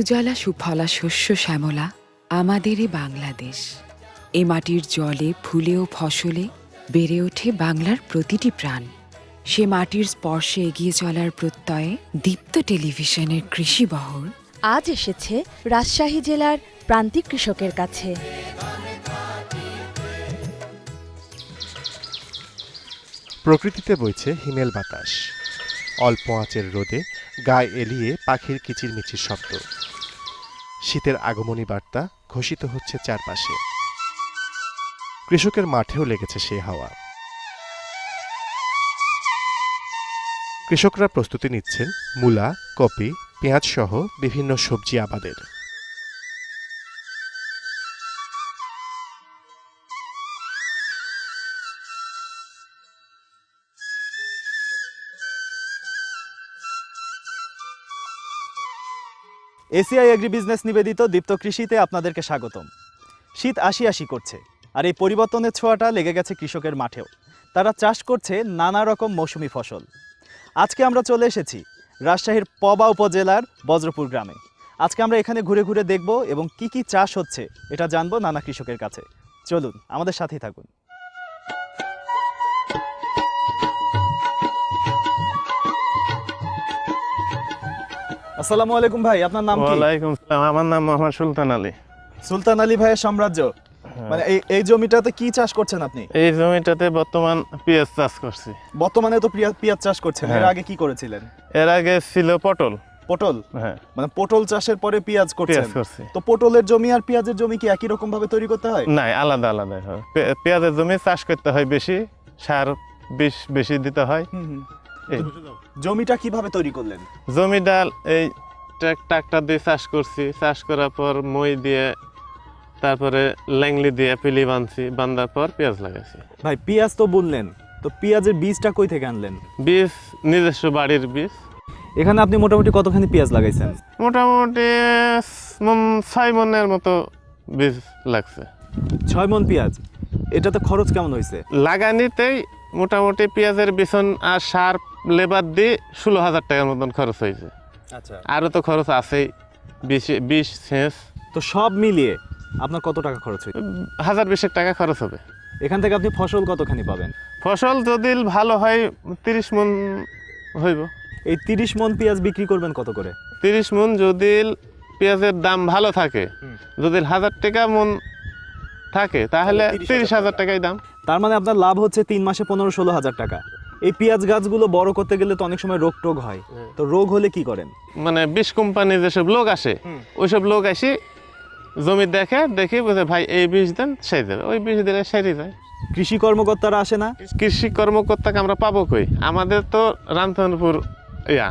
সুজলা সুফলা শস্য শ্যামলা, আমাদেরই বাংলাদেশ। এ মাটির জলে, ফুলে ও ফসলে বেড়ে ওঠে বাংলার প্রতিটি প্রাণ। সে মাটির স্পর্শে এগিয়ে চলার প্রত্যয়ে দীপ্ত টেলিভিশনের কৃষি বহর আজ এসেছে রাজশাহী জেলার প্রান্তিক কৃষকের কাছে। প্রকৃতিতে বইছে হিমেল বাতাস। অল্প আঁচের রোদে গায়ে এলিয়ে পাখির কিচিরমিচির শব্দ। শীতের আগমনী বার্তা ঘোষিত হচ্ছে চারপাশে। কৃষকের মাঠেও লেগেছে সেই হাওয়া। কৃষকরা প্রস্তুতি নিচ্ছেন মূলা, কপি পেঁয়াজ সহ বিভিন্ন সবজি আবাদের। এসিআই এগ্রি বিজনেস নিবেদিত দীপ্ত কৃষিতে আপনাদেরকে স্বাগতম। শীত আসি আসি করছে, আর এই পরিবর্তনের ছোঁয়াটা লেগে গেছে কৃষকের মাঠেও। তারা চাষ করছে নানা রকম মৌসুমি ফসল। আজকে আমরা চলে এসেছি রাজশাহীর পবা উপজেলার বজ্রপুর গ্রামে। আজকে আমরা এখানে ঘুরে ঘুরে দেখব এবং কি কি চাষ হচ্ছে, এটা জানব নানা কৃষকের কাছে। চলুন, আমাদের সাথেই থাকুন। আসসালামু আলাইকুম ভাই আপনার নাম কি? ওয়ালাইকুম আমার নাম মোহাম্মদ সুলতান আলী। সুলতান আলী ভাইয়ের সাম্রাজ্য। মানে এই এই জমিটাতে কি চাষ করছেন আপনি? এই জমিটাতে বর্তমান পেঁয়াজ চাষ করছি। বর্তমানে তো পেঁয়াজ চাষ করছেন এর হ্যাঁ। আগে কি করেছিলেন? এর আগে ছিল পটল। পটল? হ্যাঁ। মানে পটল চাষের পরে পেঁয়াজ করছেন। তো পটলের জমি আর পেঁয়াজের জমি কি একই রকম ভাবে তৈরি করতে হয়? নাই আলাদা আলাদা হয়। পেঁয়াজের জমি চাষ করতে হয় বেশি সার বিষ বেশি দিতে হয়। জমিটা কীভাবে তৈরি করলেন? জমি ডাল এই ট্রাক- ট্রাক্টর দিয়ে চাষ করছি। চাষ করার পর মই দিয়ে তারপরে ল্যাংলি দিয়ে পিলি বাঁধছি বাঁধার পর পেঁয়াজ লাগাইছি। ভাই পেঁয়াজ তো বললেন তো পেঁয়াজের বীজটা কই থেকে আনলেন? বীজ নিজস্ব বাড়ির বীজ। এখানে আপনি মোটামুটি কতখানি পেঁয়াজ লাগাইছেন? মোটামুটি মন ছয় মনের মতো বীজ লাগছে। ছয় মন পেঁয়াজ। এটাতে খরচ কেমন হয়েছে লাগানিতেই মোটামুটি পেঁয়াজের বিছন আর সার লেবার দিয়ে ষোলো হাজার টাকার মতন খরচ হয়েছে। আচ্ছা। আরও তো খরচ আছেই। বিশ বিশ সেচ তো সব মিলিয়ে আপনার কত টাকা খরচ হয়েছে? হাজার বিশেক টাকা খরচ হবে। এখান থেকে আপনি ফসল কতখানি পাবেন? ফসল যদি ভালো হয় তিরিশ মন হইব। এই তিরিশ মন পেঁয়াজ বিক্রি করবেন কত করে? তিরিশ মন যদি পেঁয়াজের দাম ভালো থাকে যদি হাজার টাকা মন থাকে তাহলে তাহলে 30,000 তিরিশ হাজার টাকাই দাম। তার মানে আপনার লাভ হচ্ছে তিন মাসে পনেরো ষোলো হাজার টাকা। এই পেঁয়াজ গাছগুলো বড় করতে গেলে তো অনেক সময় রোগ টোগ হয়। তো রোগ হলে কি করেন? মানে বিশ কোম্পানি যেসব লোক আসে ওইসব লোক আসি জমি দেখে দেখে বুঝে ভাই এই বীজ দেন সেই দেবে ওই বীজ দিলে সেরে যায়। কৃষি কর্মকর্তারা আসে না? কৃষি কর্মকর্তাকে আমরা পাবো কই? আমাদের তো রামচন্দ্রপুর ইয়া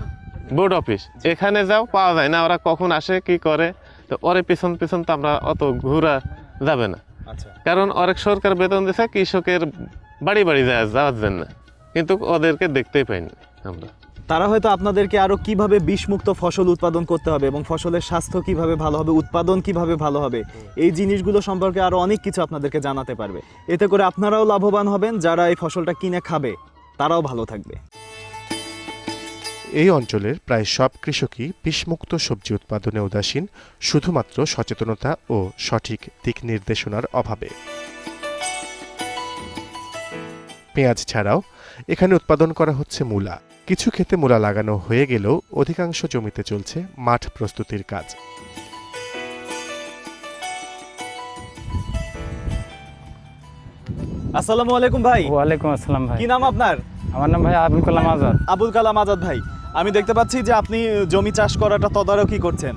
বোর্ড অফিস এখানে যাও পাওয়া যায় না ওরা কখন আসে কি করে? তো ওরে পিছন পিছন তো আমরা অত ঘোরা যাবে না। আচ্ছা। কারণ অনেক সরকার বেতন দিছে কৃষকের বাড়ি বাড়ি যায় যাওয়ার জন্য। কিন্তু ওদেরকে দেখতেই পাইনি আমরা। তারা হয়তো আপনাদেরকে আরও কীভাবে বিষমুক্ত ফসল উৎপাদন করতে হবে এবং ফসলের স্বাস্থ্য কীভাবে ভালো হবে উৎপাদন কীভাবে ভালো হবে এই জিনিসগুলো সম্পর্কে আরও অনেক কিছু আপনাদেরকে জানাতে পারবে। এতে করে আপনারাও লাভবান হবেন যারা এই ফসলটা কিনে খাবে তারাও ভালো থাকবে। এই অঞ্চলের প্রায় সব কৃষকই বিষমুক্ত সবজি উৎপাদনে উদাসীন শুধুমাত্র সচেতনতা ও সঠিক দিক নির্দেশনার অভাবে। পেঁয়াজ ছাড়াও এখানে উৎপাদন করা হচ্ছে মূলা। কিছু ক্ষেতে মূলা লাগানো হয়ে গেলেও অধিকাংশ জমিতে চলছে মাঠ প্রস্তুতির কাজ। আসসালামু আলাইকুম ভাই। ওয়ালাইকুম আসসালাম ভাই। কি নাম আপনার? আমার নাম ভাই আবুল কালাম আজাদ। আবুল কালাম আজাদ ভাই আমি দেখতে পাচ্ছি যে আপনি জমি চাষ করাটা তদারকি করছেন।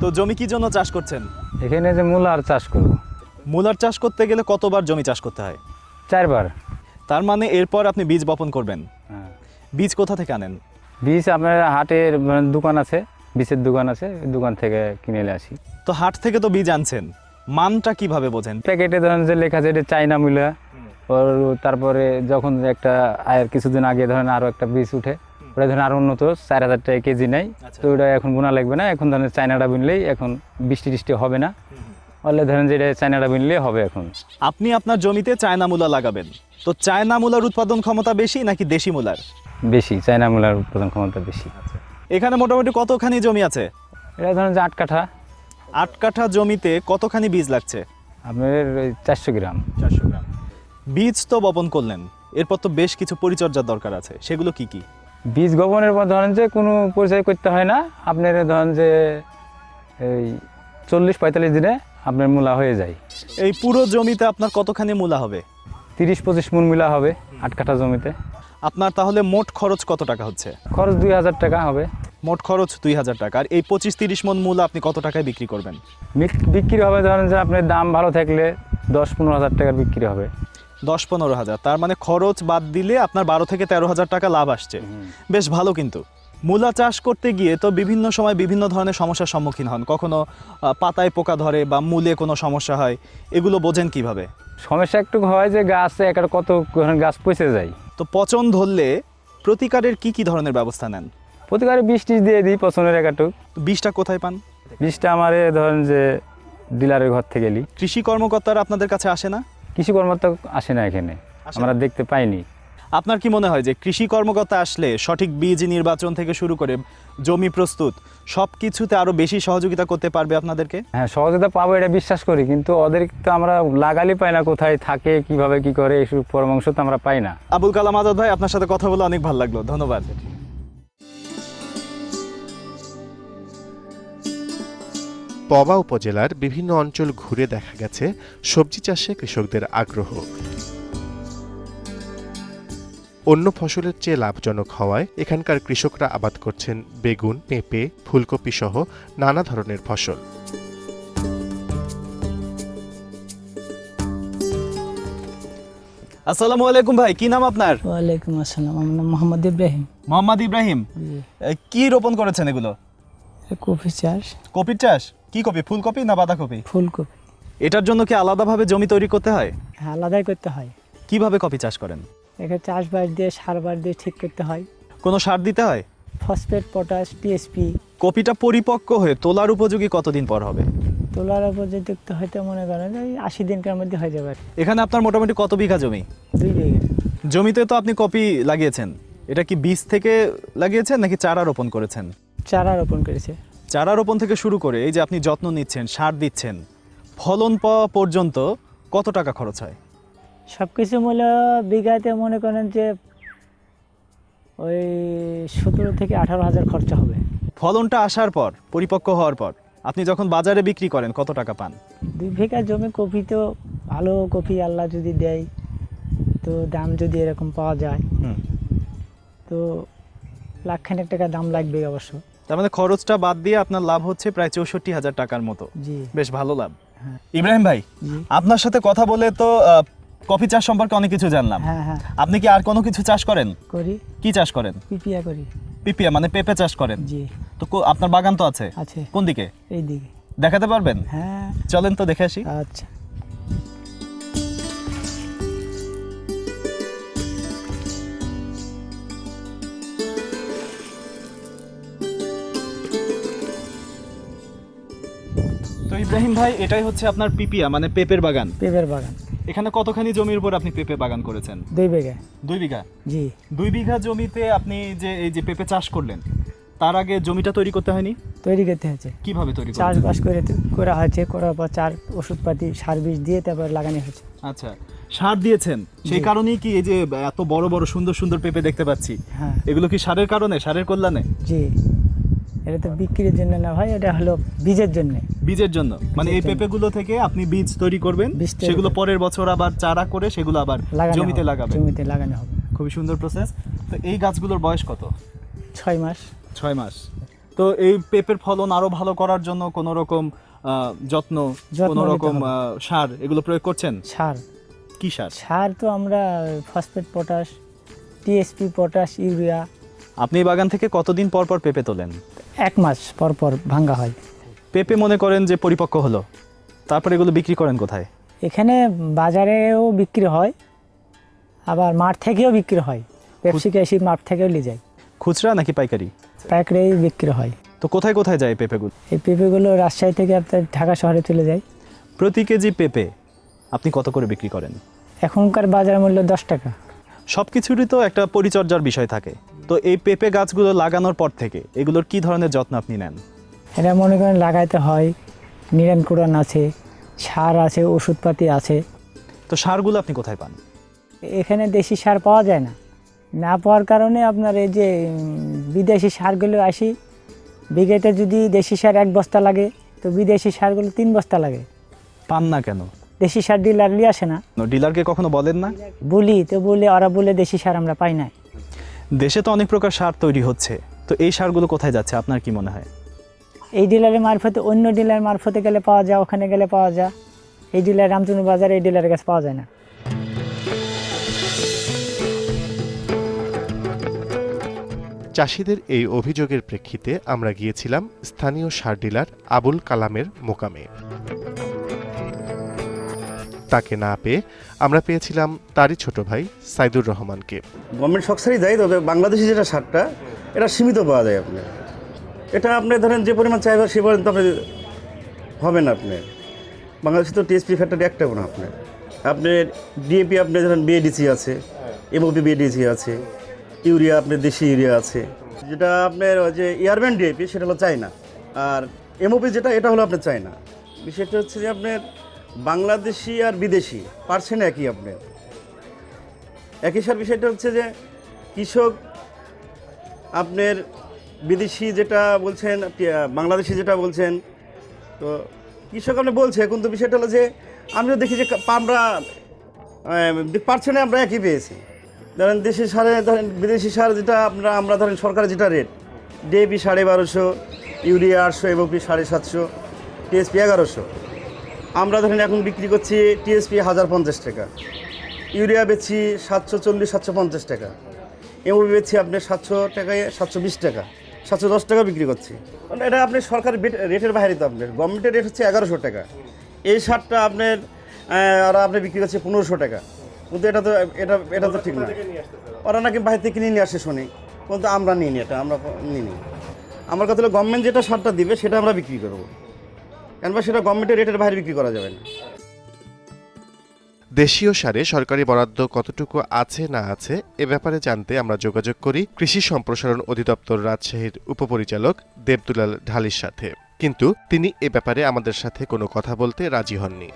তো জমি কি জন্য চাষ করছেন? এখানে যে মূলা আর চাষ করব। মূলার চাষ করতে গেলে কতবার জমি চাষ করতে হয়? চারবার। তার মানে এরপর আপনি বীজ বপন করবেন। হ্যাঁ। বীজ কোথা থেকে আনেন? বীজ আপনার হাটের মানে দোকান আছে বীজের দোকান আছে দোকান থেকে কিনে নিয়ে আসি। তো হাট থেকে তো বীজ আনছেন। মানটা কীভাবে বোঝেন? প্যাকেটে ধরেন যে লেখা আছে এটা চাইনা মূলা। ওর তারপরে যখন একটা আয়ের কিছুদিন আগে ধরেন আরও একটা বীজ উঠে ওটা ধরেন আরও উন্নত চার হাজার টাকা কেজি নেই। আচ্ছা। তো ওটা এখন বোনা লাগবে না এখন ধরেন চাইনাটা বুনলেই এখন বৃষ্টি টিষ্টি হবে না। বললে ধরেন যে এটা চাইনাটা বুনলেই হবে এখন। আপনি আপনার জমিতে চায়না মূলা লাগাবেন। তো চায়না মূলার উৎপাদন ক্ষমতা বেশি নাকি দেশি মূলার? বেশি চায়না মূলার উৎপাদন ক্ষমতা বেশি। এখানে মোটামুটি কতখানি জমি আছে? এটা ধরেন যে আট কাঠা। আট কাঠা জমিতে কতখানি বীজ লাগছে? আপনার ওই চারশো গ্রাম। চারশো গ্রাম। বীজ তো বপন করলেন এরপর তো বেশ কিছু পরিচর্যার দরকার আছে সেগুলো কি কি? বীজ বপনের পর ধরেন যে কোনো পরিচয় করতে হয় না। আপনার ধরেন যে এই চল্লিশ পঁয়তাল্লিশ দিনে আপনার মূলা হয়ে যায়। এই পুরো জমিতে আপনার কতখানি মূলা হবে? তিরিশ পঁচিশ মন মূলা হবে আট কাঠা জমিতে। আপনার তাহলে মোট খরচ কত টাকা হচ্ছে? খরচ দুই হাজার টাকা হবে। মোট খরচ দুই হাজার টাকা। আর এই পঁচিশ তিরিশ মন মূলা আপনি কত টাকায় বিক্রি করবেন? বিক্রি হবে ধরেন যে আপনার দাম ভালো থাকলে দশ পনেরো হাজার টাকার বিক্রি হবে। দশ পনেরো হাজার। তার মানে খরচ বাদ দিলে আপনার বারো থেকে তেরো হাজার টাকা লাভ আসছে। বেশ ভালো কিন্তু। মূলা চাষ করতে গিয়ে তো বিভিন্ন সময় বিভিন্ন ধরনের সমস্যার সম্মুখীন হন। কখনো পাতায় পোকা ধরে বা মূলে কোনো সমস্যা হয় এগুলো বোঝেন কীভাবে? সমস্যা একটু হয় যে গাছে একটা কত গাছ পচে যায়। তো পচন ধরলে প্রতিকারের কি কি ধরনের ব্যবস্থা নেন? প্রতিবারে বীজ টিজ দিয়ে দিই পছন্দের একাটুক তো বীজটা কোথায় পান? বীজটা আমার ধরেন যে ডিলারের ঘর থেকে এলি। কৃষি কর্মকর্তারা আপনাদের কাছে আসে না? কৃষি কর্মকর্তা আসে না এখানে। আমরা দেখতে পাইনি। আপনার কি মনে হয় যে কৃষি কর্মকর্তা আসলে সঠিক বীজ নির্বাচন থেকে শুরু করে জমি প্রস্তুত সব কিছুতে আরও বেশি সহযোগিতা করতে পারবে আপনাদেরকে? হ্যাঁ সহযোগিতা পাবো এটা বিশ্বাস করি কিন্তু ওদের তো আমরা লাগালি পাই না কোথায় থাকে কীভাবে কি করে এইসব পরামর্শ তো আমরা পাই না। আবুল কালাম আজাদ ভাই আপনার সাথে কথা বলে অনেক ভালো লাগল ধন্যবাদ। পবা উপজেলার বিভিন্ন অঞ্চল ঘুরে দেখা গেছে সবজি চাষে কৃষকদের আগ্রহ। অন্য ফসলের চেয়ে লাভজনক হওয়ায় এখানকার কৃষকরা আবাদ করছেন বেগুন পেঁপে ফুলকপি সহ নানা ধরনের ফসল। আসসালামু আলাইকুম ভাই কি নাম আপনার? ওয়ালাইকুম আসসালাম আমার নাম মোহাম্মদ ইব্রাহিম। মোহাম্মদ ইব্রাহিম কি রোপণ করেছেন এগুলো? কফি চাষ। কপির চাষ? কি কপি ফুলকপি না বাঁধাকপি? ফুলকপি। এটার জন্য কি আলাদাভাবে জমি তৈরি করতে হয়? হ্যাঁ আলাদাই করতে হয়। কীভাবে কপি চাষ করেন? এখানে চাষবাস দিয়ে সারবার দিয়ে ঠিক করতে হয়। কোনো সার দিতে হয়? ফসফেট পটাশ টিএসপি কপিটা পরিপক্ক হয়ে তোলার উপযোগী কতদিন পর হবে? তোলার উপর যে দেখতে হয়তো মনে করেন ওই আশি দিনকার মধ্যে হয়ে যাবে। এখানে আপনার মোটামুটি কত বিঘা জমি? দুই বিঘে। জমিতে তো আপনি কপি লাগিয়েছেন। এটা কি বীজ থেকে লাগিয়েছেন নাকি চারা রোপণ করেছেন? চারা রোপণ করেছে। চারা রোপণ থেকে শুরু করে এই যে আপনি যত্ন নিচ্ছেন সার দিচ্ছেন ফলন পাওয়া পর্যন্ত কত টাকা খরচ হয়? সব কিছু মূল্য বিঘাতে মনে করেন যে ওই সতেরো থেকে আঠারো হাজার খরচা হবে। ফলনটা আসার পর পরিপক্ক হওয়ার পর আপনি যখন বাজারে বিক্রি করেন কত টাকা পান? দুই বিঘা জমি কপি তো ভালো কপি আল্লাহ যদি দেয় তো দাম যদি এরকম পাওয়া যায়। হুম। তো লাখখানেক টাকা দাম লাগবে অবশ্য। তার মানে খরচটা বাদ দিয়ে আপনার লাভ হচ্ছে প্রায় চৌষট্টি হাজার টাকার মতো। জি। বেশ ভালো লাভ। হ্যাঁ। ইব্রাহিম ভাই আপনার সাথে কথা বলে তো কফি চাষ সম্পর্কে অনেক কিছু জানলাম। হ্যাঁ হ্যাঁ। আপনি কি আর কোনো কিছু চাষ করেন? করি। কি চাষ করেন? পিপিয়া করি। পিপিয়া মানে পেঁপে চাষ করেন। জি। তো কো- আপনার বাগান তো আছে। আছে। কোন দিকে? এই দিকে। দেখাতে পারবেন? হ্যাঁ। চলেন তো দেখে আসি। আচ্ছা। তো ইব্রাহিম ভাই এটাই হচ্ছে আপনার পিপিয়া মানে পেঁপের বাগান? পেঁপের বাগান। এখানে কতখানি জমির উপর আপনি পেঁপে বাগান করেছেন? দুই বিঘা। দুই বিঘা? জি। দুই বিঘা জমিতে আপনি যে এই যে পেঁপে চাষ করলেন তার আগে জমিটা তৈরি করতে হয়নি? তৈরি করতে হয়েছে। কীভাবে তৈরি চাষবাস করে করা হয়েছে করার পর চার ওষুধপাতি সার বীজ দিয়ে তারপর লাগানো হয়েছে। আচ্ছা সার দিয়েছেন। সেই কারণেই কি এই যে এত বড় বড় সুন্দর সুন্দর পেঁপে দেখতে পাচ্ছি? হ্যাঁ। এগুলো কি সারের কারণে সারের কল্যাণে? জি। এটা তো বিক্রির জন্য না ভাই এটা হলো বীজের জন্য। বীজের জন্য। মানে এই। পেঁপেগুলো থেকে আপনি বীজ তৈরি করবেন সেগুলো পরের বছর আবার চারা করে সেগুলো আবার জমিতে লাগাবেন। জমিতে লাগানো হবে। খুবই সুন্দর প্রসেস তো এই গাছগুলোর বয়স কত? ছয় মাস। ছয় মাস। তো এই পেঁপের ফলন আরও ভালো করার জন্য কোনো রকম যত্ন কোনো রকম সার এগুলো প্রয়োগ করছেন? সার। কি সার? সার তো আমরা phosphate potash TSP potash urea আপনি এই বাগান থেকে কতদিন পর পর পেঁপে তোলেন? এক মাস পর পর ভাঙ্গা হয়। পেঁপে মনে করেন যে পরিপক্ক হলো। তারপর এগুলো বিক্রি করেন কোথায়? এখানে বাজারেও বিক্রি হয় আবার মাঠ থেকেও বিক্রি হয়। পেপসিকে এসে মাঠ থেকেও নিয়ে যায়। খুচরা নাকি পাইকারি? পাইকারি বিক্রি হয়। তো কোথায় কোথায় যায় পেঁপেগুলো? এই পেঁপেগুলো রাজশাহী থেকে আপনার ঢাকা শহরে চলে যায়। প্রতি কেজি পেঁপে আপনি কত করে বিক্রি করেন? এখনকার বাজার মূল্য দশ টাকা। সব কিছুরই তো একটা পরিচর্যার বিষয় থাকে। তো এই পেঁপে গাছগুলো লাগানোর পর থেকে এগুলোর কি ধরনের যত্ন আপনি নেন? এটা মনে করেন লাগাইতে হয় নিরান কুরান আছে সার আছে ওষুধপাতি আছে। তো সারগুলো আপনি কোথায় পান? এখানে দেশি সার পাওয়া যায় না। না পাওয়ার কারণে আপনার এই যে বিদেশি সারগুলো আসি বিঘেতে যদি দেশি সার এক বস্তা লাগে তো বিদেশি সারগুলো তিন বস্তা লাগে। পান না কেন? দেশি সার ডিলার নিয়ে আসে না। ডিলারকে কখনো বলেন না? বলি তো বলে ওরা বলে দেশি সার আমরা পাই না। দেশে তো অনেক প্রকার সার তৈরি হচ্ছে। তো এই সারগুলো কোথায় যাচ্ছে? আপনার কি মনে হয়? এই ডিলারের মারফতে অন্য ডিলার মারফতে গেলে পাওয়া যায় ওখানে গেলে পাওয়া যায়। এই ডিলার রামচন্দ্র বাজারে এই ডিলারের কাছে পাওয়া যায় না। চাষিদের এই অভিযোগের প্রেক্ষিতে আমরা গিয়েছিলাম স্থানীয় সার ডিলার আবুল কালামের মোকামে। তাকে না পেয়ে আমরা পেয়েছিলাম তারই ছোট ভাই সাইদুর রহমানকে। গভর্নমেন্ট সক্সারই দেয়, তবে বাংলাদেশি যেটা সারটা, এটা সীমিত পাওয়া যায় আপনার। এটা আপনি ধরেন যে পরিমাণ চাইবেন সে পরিমাণ তো আপনি হবে না আপনার বাংলাদেশে তো টিএসপি ফ্যাক্টরি একটাও না আপনার। আপনার ডিএপি, আপনি ধরেন বিএডিসি আছে, এমওপি, বিএডিসি আছে, ইউরিয়া আপনার দেশি ইউরিয়া আছে। যেটা আপনার যে এয়ারম্যান ডিএপি, সেটা হলো চায়না। আর এমওপি যেটা, এটা হলো আপনার চায়না। বিষয়টা হচ্ছে যে আপনার বাংলাদেশি আর বিদেশি পার্সেন্ট একই আপনার একই সার বিষয়টা হচ্ছে যে, কৃষক আপনার বিদেশি যেটা বলছেন বাংলাদেশি যেটা বলছেন, তো কৃষক আপনি বলছে কিন্তু বিষয়টা হলো যে, আমিও দেখি যে আমরা পার্সেন্টে আমরা একই পেয়েছি। ধরেন দেশি সারে, ধরেন বিদেশি সার যেটা আমরা আমরা ধরেন সরকারের যেটা রেট ডিএপি সাড়ে বারোশো, ইউরিয়া আটশো, এমওপি সাড়ে সাতশো, টিএসপি এগারোশো। আমরা ধরেন এখন বিক্রি করছি টিএসপি হাজার পঞ্চাশ টাকা। ইউরিয়া বেচছি সাতশো চল্লিশ, সাতশো পঞ্চাশ টাকা। এমওপি বেচছি আপনি সাতশো টাকায় সাতশো বিশ টাকা। সাতশো দশ টাকা বিক্রি করছি। মানে এটা আপনি সরকার রেটের বাইরে তো আপনার। গভর্নমেন্টের রেট হচ্ছে এগারোশো টাকা। এই সারটা আপনার ওরা আপনি বিক্রি করছে পনেরোশো টাকা। কিন্তু এটা তো, এটা এটা তো ঠিক না। ওরা নাকি বাইরে থেকে কিনে নিয়ে আসে শুনি। কিন্তু আমরা নিই নি এটা, আমরা নিই নি আমার কথা হলো গভর্নমেন্ট যেটা সারটা দিবে, সেটা আমরা বিক্রি করব। কেন বা সেটা গভর্নমেন্টের রেটের বাইরে বিক্রি করা যাবে না? দেশীয় সারে সরকারি বরাদ্দ কতটুকু আছে না আছে, এ ব্যাপারে জানতে আমরা যোগাযোগ করি কৃষি সম্প্রসারণ অধিদপ্তর রাজশাহীর উপপরিচালক দেবদুলাল ঢালির সাথে। কিন্তু তিনি এ ব্যাপারে আমাদের সাথে কোনো কথা বলতে রাজি হননি।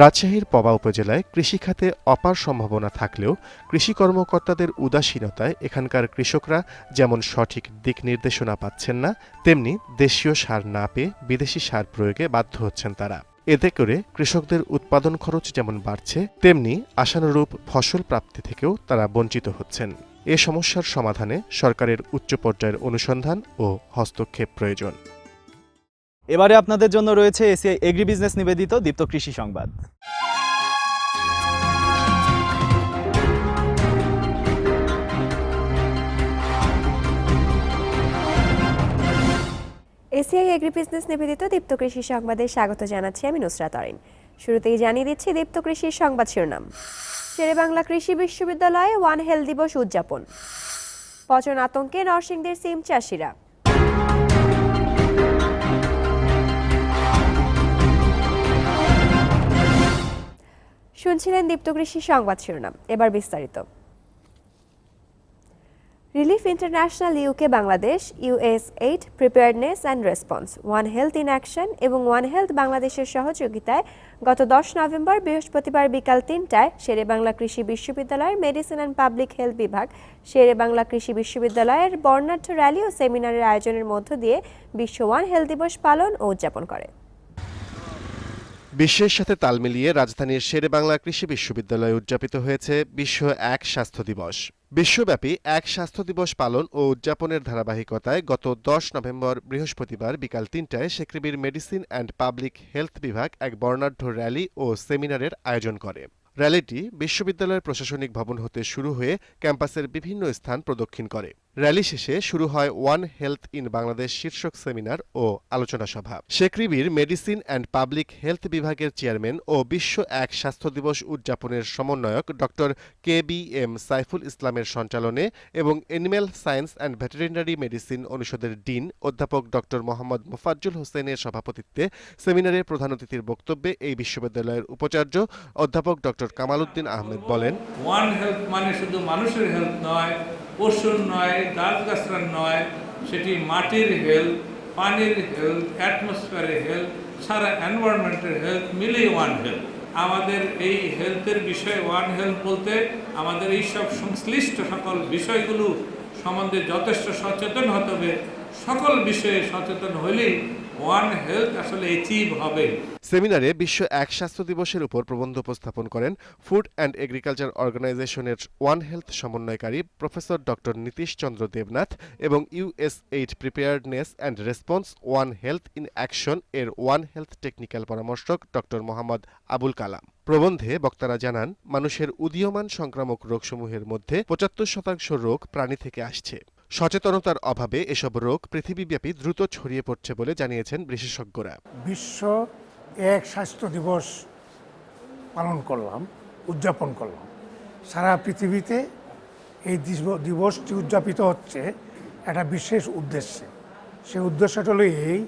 রাজশাহীর পবা উপজেলায় কৃষিখাতে অপার সম্ভাবনা থাকলেও কৃষি কর্মকর্তাদের উদাসীনতায় এখানকার কৃষকরা যেমন সঠিক দিক নির্দেশনা পাচ্ছেন না, তেমনি দেশীয় সার না পেয়ে বিদেশি সার প্রয়োগে বাধ্য হচ্ছেন তারা। এতে করে কৃষকদের উৎপাদন খরচ যেমন বাড়ছে, তেমনি আশানুরূপ ফসল প্রাপ্তি থেকেও তারা বঞ্চিত হচ্ছেন। এ সমস্যার সমাধানে সরকারের উচ্চ পর্যায়ের অনুসন্ধান ও হস্তক্ষেপ প্রয়োজন। এবারে আপনাদের জন্য রয়েছে এসিআই এগ্রি বিজনেস নিবেদিত দীপ্ত কৃষি সংবাদ। এসিআই এগ্রি বিজনেস নিবেদিত দীপ্ত কৃষি সংবাদে স্বাগত জানাচ্ছি আমি নুসরাত অরিন শুরুতেই জানিয়ে দিচ্ছি দীপ্ত কৃষির সংবাদ শিরোনাম। শেরে বাংলা কৃষি বিশ্ববিদ্যালয়ে ওয়ান হেলথ দিবস উদযাপন। পচন আতঙ্কে নরসিংদীর সিম চাষিরা। শুনছিলেন দীপ্ত কৃষি সংবাদ শিরোনাম। এবার বিস্তারিত। Relief international UK Bangladesh USAID preparedness and response one health in action এবং ওয়ান হেলথ বাংলাদেশের সহযোগিতায় গত দশ নভেম্বর বৃহস্পতিবার বিকাল তিনটায় শেরে বাংলা কৃষি বিশ্ববিদ্যালয়ের মেডিসিন অ্যান্ড পাবলিক হেলথ বিভাগ, শেরে বাংলা কৃষি বিশ্ববিদ্যালয়ের বর্ণাঢ্য র্যালি ও সেমিনারের আয়োজনের মধ্য দিয়ে বিশ্ব ওয়ান হেলথ দিবস পালন ও উদযাপন করে। বিশ্বের সাথে তাল মিলিয়ে রাজধানীর শেরে বাংলা কৃষি বিশ্ববিদ্যালয়ে উদযাপিত হয়েছে বিশ্ব এক স্বাস্থ্য দিবস। বিশ্বব্যাপী এক স্বাস্থ্য দিবস পালন ও উদযাপনের ধারাবাহিকতায় গত দশ নভেম্বর বৃহস্পতিবার বিকাল তিনটায় শেকৃবির মেডিসিন অ্যান্ড পাবলিক হেলথ বিভাগ এক বর্ণাঢ্য র্যালি ও সেমিনারের আয়োজন করে। র্যালিটি বিশ্ববিদ্যালয়ের প্রশাসনিক ভবন হতে শুরু হয়ে ক্যাম্পাসের বিভিন্ন স্থান প্রদক্ষিণ করে। র্যালি শেষে শুরু হয় ওয়ান হেলথ ইন বাংলাদেশ শীর্ষক সেমিনার ও আলোচনা সভা। শেকরিবির মেডিসিন অ্যান্ড পাবলিক হেলথ বিভাগের চেয়ারম্যান ও বিশ্ব এক স্বাস্থ্য দিবস উদযাপনের সমন্বয়ক doctor K B M Saiful ইসলামের সঞ্চালনে এবং animal science and veterinary medicine অনুষদের ডিন অধ্যাপক ডক্টর মোহাম্মদ মোফাজ্জুল হোসেনের সভাপতিত্বে সেমিনারে প্রধান অতিথির বক্তব্যে এই বিশ্ববিদ্যালয়ের উপাচার্য অধ্যাপক ডক্টর কামাল উদ্দিন আহমেদ বলেন ওয়ান হেলথ মানে শুধু মানুষের হেলথ নয়, পশুর নয় গাছগাছরার নয়, সেটি মাটির হেলথ পানির হেলথ অ্যাটমসফিয়ারের হেলথ সারা এনভায়রনমেন্টের হেলথ মিলেই ওয়ান হেলথ আমাদের এই হেলথের বিষয়ে ওয়ান হেলথ বলতে আমাদের এই সব সংশ্লিষ্ট সকল বিষয়গুলো সম্বন্ধে যথেষ্ট সচেতন হতে হবে। সকল বিষয়ে সচেতন হলেই ওয়ান হেলথ আসলে সেমিনারে বিশ্ব এক স্বাস্থ্য দিবসের উপর প্রবন্ধ উপস্থাপন করেন ফুড অ্যান্ড এগ্রিকালচার অর্গানাইজেশনের ওয়ান হেলথ সমন্বয়কারী প্রফেসর ডক্টর নীতিশ চন্দ্র দেবনাথ এবং US USAID preparedness and response one health in action এর ওয়ান হেলথ টেকনিক্যাল পরামর্শক ডক্টর মোহাম্মদ আবুল কালাম। প্রবন্ধে বক্তারা জানান, মানুষের উদীয়মান সংক্রামক রোগসমূহের মধ্যে পঁচাত্তর শতাংশ রোগ প্রাণী থেকে আসছে। সচেতনতার অভাবে এসব রোগ পৃথিবীব্যাপী দ্রুত ছড়িয়ে পড়ছে বলে জানিয়েছেন বিশেষজ্ঞরা। বিশ্ব এক স্বাস্থ্য দিবস পালন করলাম, উদযাপন করলাম। সারা পৃথিবীতে এই দিবসটি উদযাপিত হচ্ছে একটা বিশেষ উদ্দেশ্যে। সেই উদ্দেশ্যটা হলো এই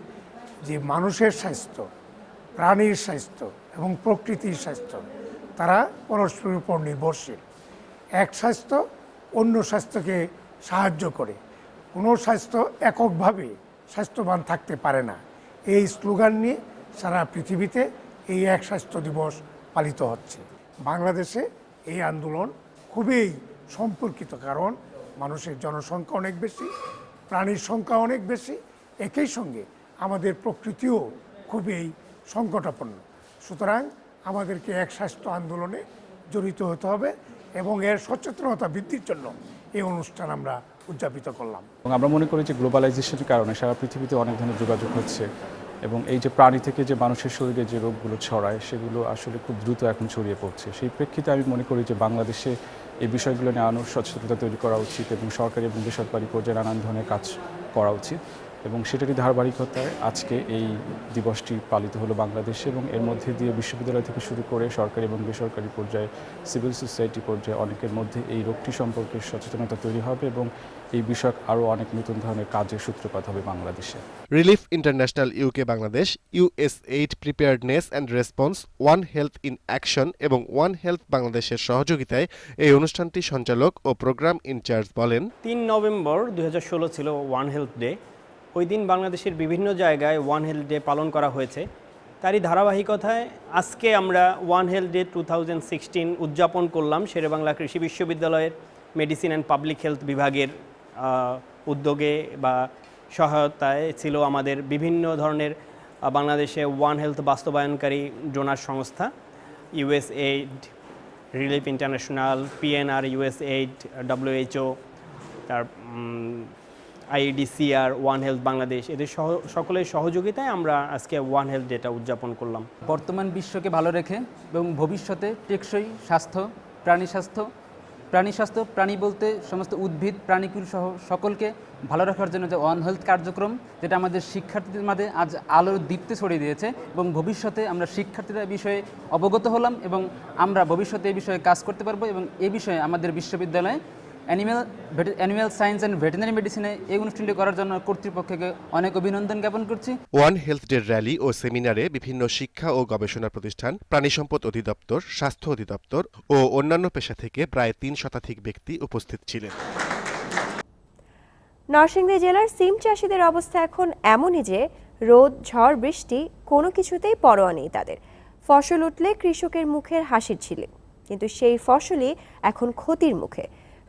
যে মানুষের স্বাস্থ্য, প্রাণীর স্বাস্থ্য এবং প্রকৃতির স্বাস্থ্য, তারা পরস্পরের উপর নির্ভরশীল। এক স্বাস্থ্য অন্য স্বাস্থ্যকে সাহায্য করে। কোনো স্বাস্থ্য এককভাবে স্বাস্থ্যবান থাকতে পারে না। এই স্লোগান নিয়ে সারা পৃথিবীতে এই এক স্বাস্থ্য দিবস পালিত হচ্ছে। বাংলাদেশে এই আন্দোলন খুবই সম্পর্কিত, কারণ মানুষের জনসংখ্যা অনেক বেশি, প্রাণীর সংখ্যা অনেক বেশি। একই সঙ্গে আমাদের প্রকৃতিও খুবই সংকটাপন্ন। সুতরাং আমাদেরকে এক স্বাস্থ্য আন্দোলনে জড়িত হতে হবে এবং এর সচেতনতা বৃদ্ধির জন্য এই অনুষ্ঠান আমরা উদযাপিত করলাম। এবং আমরা মনে করি যে গ্লোবালাইজেশনের কারণে সারা পৃথিবীতে অনেক ধরনের যোগাযোগ হচ্ছে এবং এই যে প্রাণী থেকে যে মানুষের শরীরে যে রোগগুলো ছড়ায়, সেগুলো আসলে খুব দ্রুত এখন ছড়িয়ে পড়ছে। সেই প্রেক্ষিতে আমি মনে করি যে বাংলাদেশে এই বিষয়গুলো নিয়ে আরও সচেতনতা তৈরি করা উচিত এবং সরকারি এবং বেসরকারি পর্যায়ে নানান ধরনের কাজ করা উচিত। এবং সেটারই ধারাবাহিকতায় আজকে এই দিবসটি পালিত হলো বাংলাদেশে এবং এর মধ্যে দিয়ে বিশ্ববিদ্যালয় থেকে শুরু করে সরকারি এবং বেসরকারি পর্যায়ে সিভিল সোসাইটি পর্যায়ে অনেকের মধ্যে এই রোগটি সম্পর্কে সচেতনতা তৈরি হবে এবং এই বিষয়ক আরও অনেক নতুন ধরনের কাজের সূত্রপাত হবে বাংলাদেশে। Relief international UK Bangladesh USAID preparedness and response one health in action এবং ওয়ান হেলথ বাংলাদেশের সহযোগিতায় এই অনুষ্ঠানটি সঞ্চালক ও প্রোগ্রাম ইনচার্জ বলেন তিন নভেম্বর দু হাজার ষোলো ছিল ওয়ান হেলথ ডে ওই দিন বাংলাদেশের বিভিন্ন জায়গায় ওয়ান হেলথ ডে পালন করা হয়েছে। তারই ধারাবাহিকতায় আজকে আমরা one health day two thousand sixteen উদযাপন করলাম শেরেবাংলা কৃষি বিশ্ববিদ্যালয়ের মেডিসিন অ্যান্ড পাবলিক হেলথ বিভাগের উদ্যোগে বা সহায়তায় ছিল আমাদের বিভিন্ন ধরনের বাংলাদেশে ওয়ান হেলথ বাস্তবায়নকারী ডোনার সংস্থা USAID relief international PNR US USAID WHO তার আইডিসিআর, ওয়ান হেলথ বাংলাদেশ, এদের সহ, সকলের সহযোগিতায় আমরা আজকে ওয়ান হেলথ ডেটা উদযাপন করলাম। বর্তমান বিশ্বকে ভালো রেখে এবং ভবিষ্যতে টেকসই স্বাস্থ্য, প্রাণী স্বাস্থ্য প্রাণী স্বাস্থ্য, প্রাণী বলতে সমস্ত উদ্ভিদ, প্রাণীকুল সহ সকলকে ভালো রাখার জন্য যে ওয়ান হেলথ কার্যক্রম, যেটা আমাদের শিক্ষার্থীদের মাঝে আজ আলোর দীপ্তি ছড়িয়ে দিয়েছে এবং ভবিষ্যতে আমরা শিক্ষার্থীরা বিষয়ে অবগত হলাম এবং আমরা ভবিষ্যতে এই বিষয়ে কাজ করতে পারব এবং এ বিষয়ে আমাদের বিশ্ববিদ্যালয়ে animal animal science and veterinary মেডিসিনে এই অনুষ্ঠানটি করার জন্য কর্তৃপক্ষকে অনেক অভিনন্দন জ্ঞাপন করছি। ওয়ান হেলথ ডে র্যালি ও সেমিনারে বিভিন্ন শিক্ষা ও গবেষণা প্রতিষ্ঠান প্রাণী সম্পদ অধিদপ্তর স্বাস্থ্য অধিদপ্তর ও অন্যান্য পেশা থেকে প্রায় তিন শতাধিক ব্যক্তি উপস্থিত ছিলেন। নরসিংদী জেলার সিম চাষিদের অবস্থা এখন এমনই যে রোদ ঝড় বৃষ্টি কোনো কিছুতেই পরোয়া নেই তাদের। ফসল উঠলে কৃষকের মুখের হাসির ছিলে কিন্তু সেই ফসলই এখন ক্ষতির মুখে।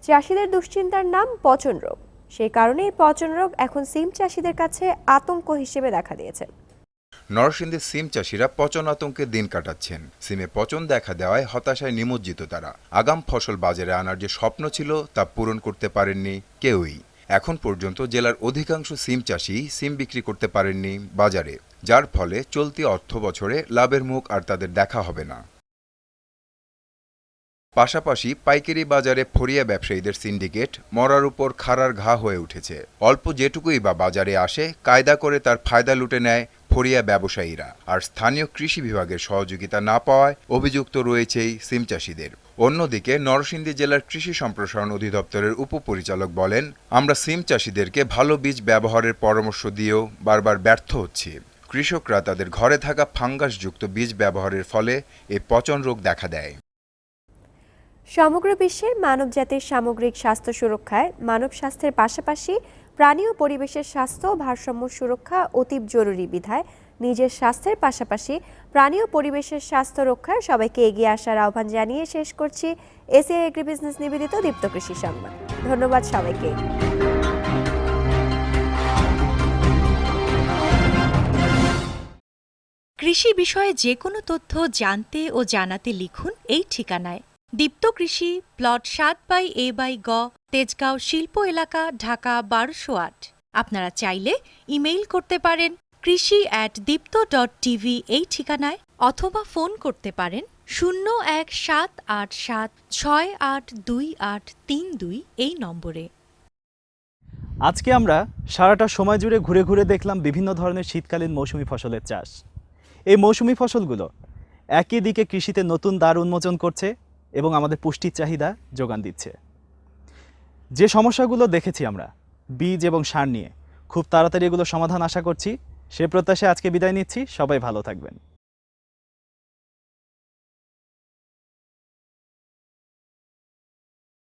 চাষিদের দুশ্চিন্তার নাম পচন রোগ। সেই কারণেই পচন রোগ এখন সিম চাষিদের কাছে আতঙ্ক হিসেবে দেখা দিয়েছে। নরসিংদীর সিম চাষিরা পচন আতঙ্কে দিন কাটাচ্ছেন। সিমে পচন দেখা দেওয়ায় হতাশায় নিমজ্জিত তারা। আগাম ফসল বাজারে আনার যে স্বপ্ন ছিল তা পূরণ করতে পারেননি কেউই। এখন পর্যন্ত জেলার অধিকাংশ সিম চাষি সিম বিক্রি করতে পারেননি বাজারে, যার ফলে চলতি অর্থ বছরে লাভের মুখ আর তাদের দেখা হবে না। পাশাপাশি পাইকারি বাজারে ফরিয়া ব্যবসায়ীদের সিন্ডিকেট মরার উপর খাড়ার ঘা হয়ে উঠেছে। অল্প যেটুকুই বা বাজারে আসে, কায়দা করে তার ফায়দা লুটে নেয় ফরিয়া ব্যবসায়ীরা। আর স্থানীয় কৃষি বিভাগের সহযোগিতা না পাওয়ায় অভিযুক্ত রয়েছেই সিম চাষিদের। অন্যদিকে নরসিংদী জেলার কৃষি সম্প্রসারণ অধিদপ্তরের উপপরিচালক বলেন, আমরা সিম চাষিদেরকে ভালো বীজ ব্যবহারের পরামর্শ দিয়েও বারবার ব্যর্থ হচ্ছি। কৃষকরা তাদের ঘরে থাকা ফাঙ্গাসযুক্ত বীজ ব্যবহারের ফলে এ পচন রোগ দেখা দেয়। সমগ্র বিশ্বের মানবজাতির সামগ্রিক স্বাস্থ্য সুরক্ষায় মানব স্বাস্থ্যের পাশাপাশি প্রাণী ও পরিবেশের স্বাস্থ্য ভারসাম্য সুরক্ষা অতীব জরুরি বিধায় নিজের স্বাস্থ্যের পাশাপাশি প্রাণী ও পরিবেশের স্বাস্থ্য রক্ষায় সবাইকে এগিয়ে আসার আহ্বান জানিয়ে শেষ করছি এসিআই এগ্রি বিজনেস নিবেদিত দীপ্ত কৃষি সংবাদ। ধন্যবাদ সবাইকে। কৃষি বিষয়ে যে কোনো তথ্য জানতে ও জানাতে লিখুন এই ঠিকানায়। দীপ্ত কৃষি, প্লট সাত বাই এ বাই গ, তেজগাঁও শিল্প এলাকা, ঢাকা বারোশো আট। আপনারা চাইলে ইমেইল করতে পারেন কৃষি অ্যাট দীপ্ত ডট টিভি এই ঠিকানায় অথবা ফোন করতে পারেন শূন্য এক সাত আট সাত ছয় আট দুই আট তিন দুই এই নম্বরে। আজকে আমরা সারাটা সময় জুড়ে ঘুরে ঘুরে দেখলাম বিভিন্ন ধরনের শীতকালীন মৌসুমি ফসলের চাষ। এই মৌসুমি ফসলগুলো একই দিকে কৃষিতে নতুন দ্বার উন্মোচন করছে এবং আমাদের পুষ্টির চাহিদা যোগান দিচ্ছে। যে সমস্যাগুলো দেখেছি আমরা, বীজ এবং সার নিয়ে, খুব তাড়াতাড়ি এগুলো সমাধান আশা করছি। সে প্রত্যাশে আজকে বিদায় নিচ্ছি। সবাই ভালো থাকবেন।